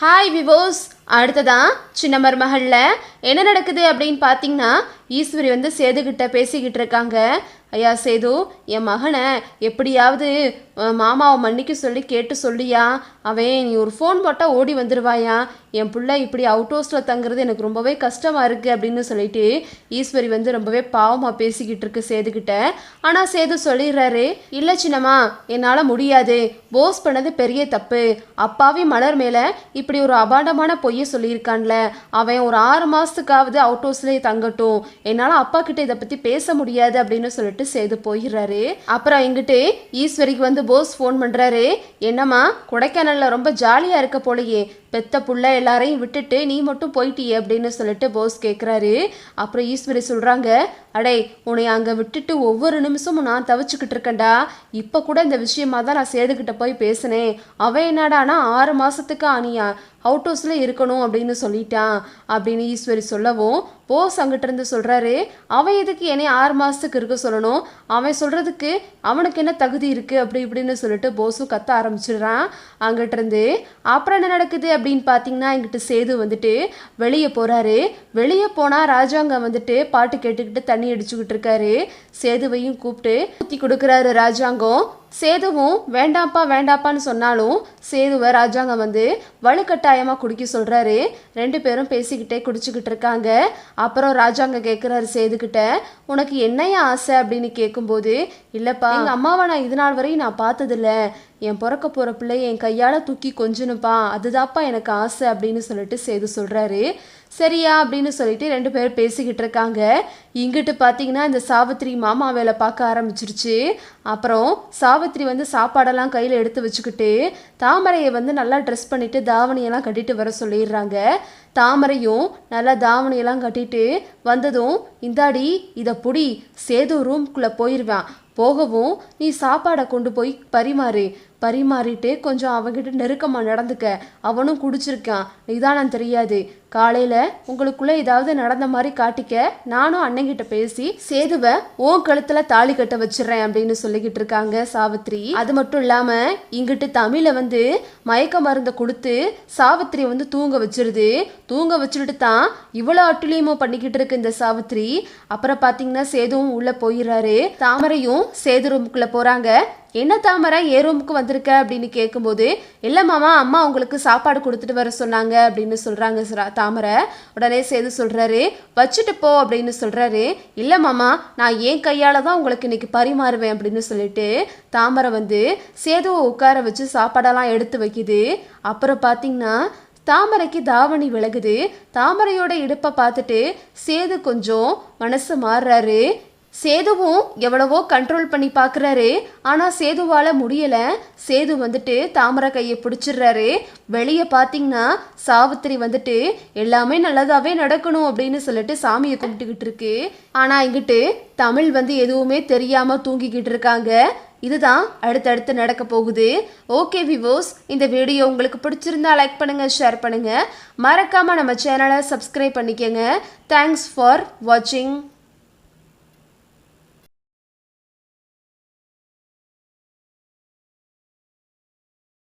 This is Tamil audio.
ஹாய் விவோஸ் அடுத்ததான் சின்ன மருமகளில் என்ன நடக்குது அப்படின்னு பார்த்தீங்கன்னா ஈஸ்வரி வந்து சேதுகிட்ட பேசிக்கிட்டு இருக்காங்க. ஐயா சேது என் மகனை எப்படியாவது மாமாவை மன்னிக்க சொல்லி கேட்டு சொல்லியா? அவன் நீ ஒரு ஃபோன் போட்டால் ஓடி வந்துடுவாயா என் பிள்ளை இப்படி அவுட் ஹவுஸில் தங்குறது எனக்கு ரொம்பவே கஷ்டமாக இருக்குது அப்படின்னு சொல்லிட்டு ஈஸ்வரி வந்து ரொம்பவே பாவமாக பேசிக்கிட்டு இருக்கு சேதுக்கிட்ட ஆனால் சேது சொல்லிடுறாரு இல்லை சின்னம்மா என்னால் முடியாது. போஸ் பண்ணது பெரிய தப்பு. அப்பாவே மலர் மேலே இப்படி ஒரு அபாண்டமான பொய்யை சொல்லியிருக்கான்ல. அவன் ஒரு ஆறு மாதத்துக்காவது அவுட் ஹவுஸ்லேயே தங்கட்டும். என்னால் அப்பா கிட்ட இதை பற்றி பேச முடியாது அப்படின்னு சொல்லிட்டு சேது போயிடுறாரு. அப்புறம் எங்கிட்டு ஈஸ்வரிக்கு வந்து போஸ் ஃபோன் பண்ணுறாரு என்னம்மா கொடைக்கானலில் ரொம்ப ஜாலியாக இருக்க போலையே. பெத்த புள்ள எல்லாரையும் விட்டுட்டு நீ மட்டும் போயிட்டியே அப்படின்னு சொல்லிட்டு போஸ் கேட்குறாரு அப்புறம் ஈஸ்வரி சொல்கிறாங்க அடே உன்னை அங்கே விட்டுட்டு ஒவ்வொரு நிமிஷமும் நான் தவிச்சுக்கிட்டு இருக்கேன்டா. இப்போ கூட இந்த விஷயமா தான் நான் சேதுக்கிட்ட போய் பேசினேன். அவன் என்னடானா ஆறு மாதத்துக்கு ஆனியா. அவுட் ஹவுஸில் இருக்கணும் அப்படின்னு சொல்லிட்டான் அப்படின்னு ஈஸ்வரி சொல்லவும் போஸ் அங்கிட்ட இருந்து சொல்கிறாரு அவன் எதுக்கு என்னை ஆறு மாதத்துக்கு இருக்க சொல்லணும்? அவன் சொல்கிறதுக்கு அவனுக்கு என்ன தகுதி இருக்குது அப்படி இப்படின்னு சொல்லிட்டு போஸும் கத்த ஆரம்பிச்சிடுறான். அங்கிட்டிருந்து அப்புறம் என்ன நடக்குது? அப்படின்னு பார்த்தீங்கன்னா எங்கிட்ட சேது வந்துட்டு வெளியே போகிறாரு வெளியே போனால் ராஜாங்க வந்துட்டு பாட்டு கேட்டுக்கிட்டு தண்ணி அடிச்சுக்கிட்டு இருக்காரு. சேதுவையும் கூப்பிட்டு ஊற்றி கொடுக்குறாரு ராஜாங்கம். சேதுவும் வேண்டாம்ப்பா வேண்டாப்பான்னு சொன்னாலும் சேதுவை ராஜாங்கம் வந்து வலுக்கட்டாயமாக குடிக்க சொல்கிறாரு ரெண்டு பேரும் பேசிக்கிட்டே குடிச்சுக்கிட்டு இருக்காங்க. அப்புறம் ராஜாங்க கேட்குறாரு சேதுக்கிட்ட உனக்கு என்னையா ஆசை? அப்படின்னு கேட்கும்போது இல்லைப்பா எங்கள் அம்மாவை நான் இது நாள் வரையும் நான் பார்த்ததில்ல. என் பிறக்க போகிற பிள்ளை என் கையால் தூக்கி கொஞ்சணுப்பா அதுதாப்பா எனக்கு ஆசை அப்படின்னு சொல்லிட்டு சேது சொல்கிறாரு சரியா அப்படின்னு சொல்லிட்டு ரெண்டு பேரும் பேசிக்கிட்டு இருக்காங்க. இங்கிட்டு பார்த்தீங்கன்னா இந்த சாவித்திரி மாமா வேலை பார்க்க ஆரம்பிச்சிருச்சு. அப்புறம் சாவித்திரி வந்து சாப்பாடெல்லாம் கையில் எடுத்து வச்சுக்கிட்டு தாமரையை வந்து நல்லா ட்ரெஸ் பண்ணிவிட்டு தாவணியெல்லாம் கட்டிட்டு வர சொல்லிடுறாங்க. தாமரையும் நல்லா தாவணியெல்லாம் கட்டிட்டு வந்ததும் இந்தாடி இதை பிடி சேது ரூம்குள்ளே போயிடுவான் போகவும் நீ சாப்பாடை கொண்டு போய் பரிமாறு. பரிமாறிட்டு கொஞ்சம் அவன்கிட்ட நெருக்கமாக நடந்துக்க. அவனும் குடிச்சிருக்கான். நிதானம் தெரியாது. காலையில் உங்களுக்குள்ளே ஏதாவது நடந்த மாதிரி காட்டிக்க நானும் அண்ணங்கிட்ட பேசி சேதுவை ஓ கழுத்தில் தாலி கட்ட வச்சிடறேன் அப்படின்னு சொல்லிக்கிட்டு இருக்காங்க சாவித்ரி. அது மட்டும் இல்லாமல் இங்கிட்டு தமிழை வந்து மயக்க மருந்தை கொடுத்து சாவித்ரி வந்து தூங்க வச்சிருது. தூங்க வச்சுட்டு தான் இவ்வளோ அட்டுலியமோ பண்ணிக்கிட்டு இருக்கு இந்த சாவித்ரி. அப்புறம் பார்த்தீங்கன்னா சேதுவும் உள்ளே போயிடுறாரு. தாமரையும் சேது ரூமுக்குள்ளே போகிறாங்க என்ன தாமரை ஏ ரூமுக்கு வந்திருக்க? அப்படின்னு கேட்கும்போது இல்லை மாமா அம்மா உங்களுக்கு சாப்பாடு கொடுத்துட்டு வர சொன்னாங்க அப்படின்னு சொல்கிறாங்க தாமரை. உடனே சேது சொல்கிறாரு வச்சுட்டு போ அப்படின்னு சொல்கிறாரு இல்லை மாமா நான் ஏன் கையால் தான் உங்களுக்கு இன்னைக்கு பரிமாறுவேன் அப்படின்னு சொல்லிட்டு தாமரை வந்து சேதுவை உட்கார வச்சு சாப்பாடெல்லாம் எடுத்து வைக்குது. அப்புறம் பார்த்தீங்கன்னா தாமரைக்கு தாவணி விலகுது. தாமரையோட இடுப்பை பார்த்துட்டு சேது கொஞ்சம் மனசு மாறுறாரு. சேதுவும் எவ்வளவோ கண்ட்ரோல் பண்ணி பார்க்குறாரு. ஆனால் சேதுவால் முடியலை. சேது வந்துட்டு தாமரை கையை பிடிச்சிடுறாரு. வெளியே பார்த்தீங்கன்னா சாவித்திரி வந்துட்டு எல்லாமே நல்லதாகவே நடக்கணும் அப்படின்னு சொல்லிட்டு சாமியை கும்பிட்டுக்கிட்டு இருக்கு. ஆனால் இங்கிட்டு தமிழ் வந்து எதுவுமே தெரியாமல் தூங்கிக்கிட்டு இருக்காங்க. இதுதான் அடுத்தடுத்து நடக்க போகுது. ஓகே விவோஸ் இந்த வீடியோ உங்களுக்கு பிடிச்சிருந்தா லைக் பண்ணுங்க ஷேர் பண்ணுங்க. மறக்காம நம்ம சேனலை சப்ஸ்கிரைப் பண்ணிக்கோங்க. தேங்க்ஸ் ஃபார் வாட்சிங்